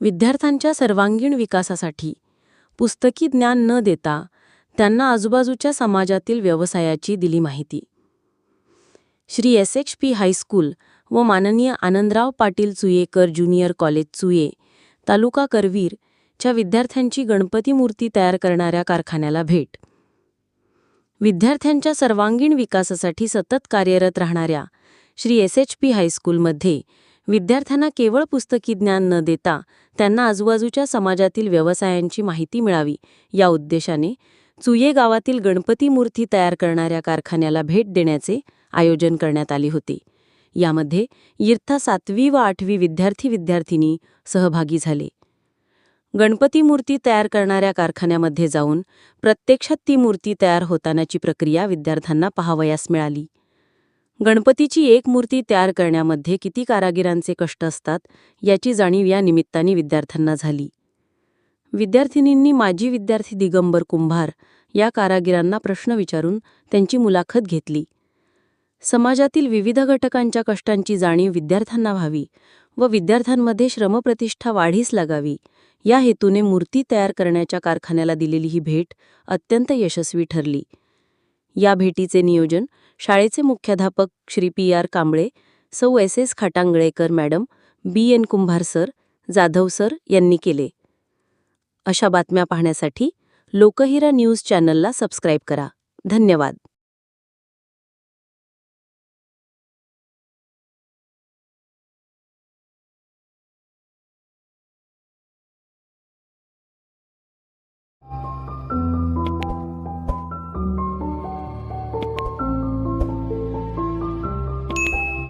विद्यार्थ्यांच्या सर्वांगीण विकासासाठी. पुस्तकी ज्ञान न देता त्यांना आजूबाजूच्या समाजातील व्यवसायाची दिली माहिती. Shri S H P high school व माननीय आनंदराव पाटील चुयेकर ज्युनियर कॉलेज चुये तालुका करवीर च्या विद्यार्थ्यांची गणपती मूर्ती तयार करणाऱ्या कारखान्याला भेट. विद्यार्थ्यांच्या सर्वांगीण विकासासाठी सतत कार्यरत राहणाऱ्या श्री एस एच पी हायस्कूलमध्ये विद्यार्थ्यांना केवळ पुस्तकी ज्ञान न देता त्यांना आजूबाजूच्या समाजातील व्यवसायांची माहिती मिळावी. या उद्देशाने चुये गावातील गणपती मूर्ती तयार करणाऱ्या कारखान्याला भेट देण्याचे आयोजन करण्यात आले होते. यामध्ये इयत्ता सातवी व आठवी विद्यार्थी विद्यार्थिनी सहभागी झाले. गणपती मूर्ती तयार करणाऱ्या कारखान्यामध्ये जाऊन प्रत्यक्षात ती मूर्ती तयार होतानाची प्रक्रिया विद्यार्थ्यांना पाहावयास मिळाली. गणपतीची एक मूर्ती तयार करण्यामध्ये किती कारागिरांचे कष्ट असतात याची जाणीव या निमित्ताने विद्यार्थ्यांना झाली. विद्यार्थिनींनी माजी विद्यार्थी दिगंबर कुंभार या कारागिरांना प्रश्न विचारून त्यांची मुलाखत घेतली. समाजातील विविध घटकांच्या कष्टांची जाणीव विद्यार्थ्यांना व्हावी व विद्यार्थ्यांमध्ये श्रमप्रतिष्ठा वाढीस लागावी या हेतूने मूर्ती तयार करण्याच्या कारखान्याला दिलेली ही भेट अत्यंत यशस्वी ठरली. या भेटीचे नियोजन शाळेचे मुख्याध्यापक श्री पी आर कांबळे सौ S S Khatangalekar madam B N Kumbhar sir Jadhav sir यांनी केले. अशा बातम्या पाहण्यासाठी लोकहिरा न्यूज चॅनलला सबस्क्राईब करा. धन्यवाद.